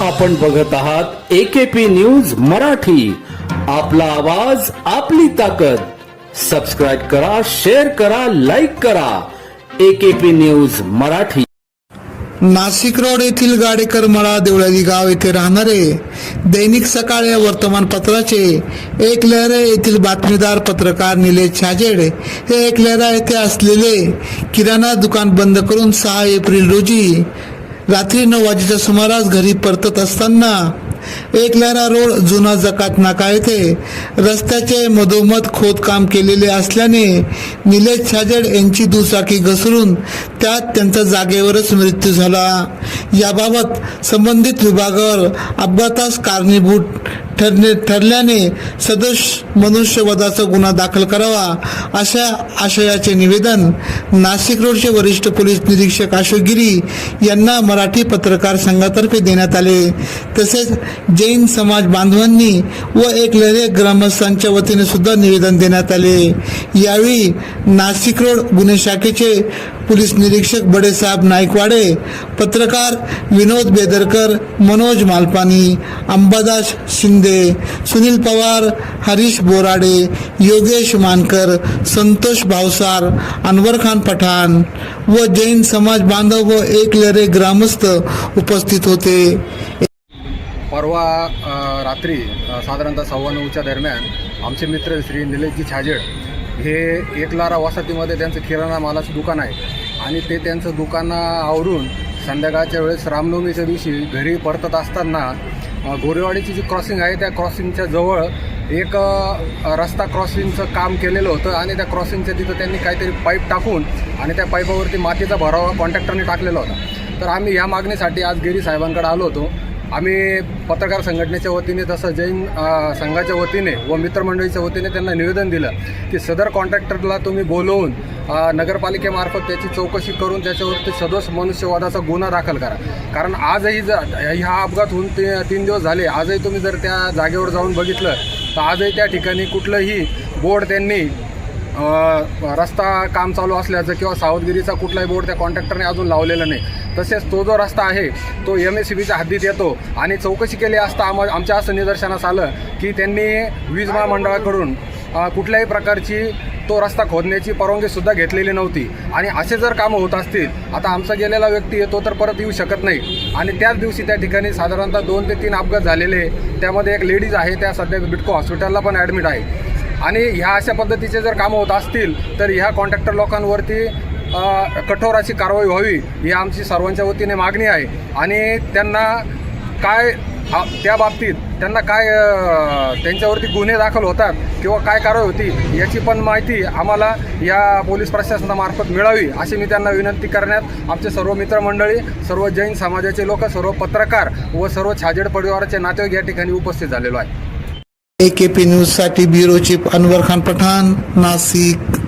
आपण बघत आहात एकेपी न्यूज मराठी. आपला आवाज आपली ताकद. सबस्क्राईब करा शेअर करा लाईक करा. AKP news Marathi. Nashik road येथील गाडेकर मळा देवळाली गाव येथे राहणारे दैनिक सकाळ या वर्तमानपत्राचे एक लहरा येथील बातमीदार पत्रकार निलेश छाजेड हे एक लहरा येथे असलेले किराणा दुकान बंद करून सहा एप्रिल रोजी रात्री नऊ वाजेच्या सुमारास घरी परतत असताना एकलारा रोड जुना जकात नाका येथे रस्त्याचे मधोमध खोदकाम केलेले असल्याने निलेश छाजेड यांची दुचाकी घसरून त्यात त्यांचा जागेवरच मृत्यू झाला. याबाबत संबंधित विभागावर अपघातास कारणीभूत ठरणे ठरल्याने सदोष मनुष्यवधाचा गुन्हा दाखल करावा अशा आशयाचे निवेदन नाशिक रोडचे वरिष्ठ पोलीस निरीक्षक अशोक गिरी यांना मराठी पत्रकार संघातर्फे देण्यात आले. तसेच जैन समाज बांधवांनी व एक लढे ग्रामस्थांच्या वतीने सुद्धा निवेदन देण्यात आले. यावेळी नाशिक रोड गुन्हे शाखेचे पोलीस निरीक्षक बडेसाहेब नाईकवाडे पत्रकार विनोद बेदरकर मनोज मालपानी अंबादास शिंदे सुनील पवार हरीश बोराडे योगेश मानकर संतोष भावसार अनवर खान पठाण व जैन समाज बांधव व एक लरे ग्रामस्थ उपस्थित होते. परवा रात्री साधारणतः सव्वा नऊच्या दरम्यान आमचे मित्र श्री निलेशजी छाजेड हे एकलारा वसाहतीमध्ये त्यांचं किराणा मालाचं दुकान आहे. आणि ते त्यांचं दुकानं आवरून संध्याकाळच्या वेळेस रामनवमीच्या दिवशी घरी परतत असताना गोरेवाडीची जी क्रॉसिंग आहे त्या क्रॉसिंगच्या जवळ एक रस्ता क्रॉसिंगचं काम केलेलं होतं आणि त्या क्रॉसिंगच्या तिथं त्यांनी काहीतरी पाईप टाकून आणि त्या पाईपावरती मातीचा भरावा कॉन्ट्रॅक्टरने टाकलेला होता. तर आम्ही या मागणीसाठी आज गिरी साहेबांकडे आलो होतो. आम्ही पत्रकार संघटनेच्या वतीने तसं जैन संघाच्या वतीने व मित्रमंडळीच्या वतीने त्यांना निवेदन दिलं की सदर कॉन्ट्रॅक्टरला तुम्ही बोलवून नगरपालिकेमार्फत त्याची चौकशी करून त्याच्यावरती सदोष मनुष्यवादाचा गुन्हा दाखल करा. कारण आजही जर हा अपघात होऊन ते तीन दिवस झाले. आजही तुम्ही जर त्या जागेवर जाऊन बघितलं तर आजही त्या ठिकाणी कुठलंही बोर्ड त्यांनी रस्ता काम चालू असल्याचं किंवा सावधगिरीचा कुठलाही बोर्ड त्या कॉन्ट्रॅक्टरने अजून लावलेला नाही. तसेच तो जो रस्ता आहे तो एम एस सी बीच्या हद्दीत येतो आणि चौकशी केली असता आम आमच्या असं निदर्शनास आलं की त्यांनी वीज महामंडळाकडून कुठल्याही प्रकारची तो रस्ता खोदण्याची परवानगीसुद्धा घेतलेली नव्हती. आणि असे जर कामं होत असतील आता आमचा गेलेला व्यक्ती येतो तर परत येऊ शकत नाही. आणि त्याच दिवशी त्या ठिकाणी साधारणतः दोन ते तीन अपघात झालेले. त्यामध्ये एक लेडीज आहे त्या सध्या बिटको हॉस्पिटलला पण ॲडमिट आहे. आणि ह्या अशा पद्धतीचे जर कामं होत असतील तर ह्या कॉन्ट्रॅक्टर लोकांवरती कठोर अशी कारवाई व्हावी ही आमची सर्वांच्या वतीने मागणी आहे. आणि त्यांना काय त्या बाबतीत त्यांना काय त्यांच्यावरती गुन्हे दाखल होतात किंवा काय कारवाई होती याची पण माहिती आम्हाला या पोलीस प्रशासनामार्फत मिळावी अशी मी त्यांना विनंती करण्यात आमचे सर्व मित्रमंडळी सर्व जैन समाजाचे लोक सर्व पत्रकार व सर्व छाजेड परिवाराचे नातेवाईक या ठिकाणी उपस्थित झालेलो आहे. ए के पी न्यूजसाठी ब्युरो चीफ अनवर खान पठाण नाशिक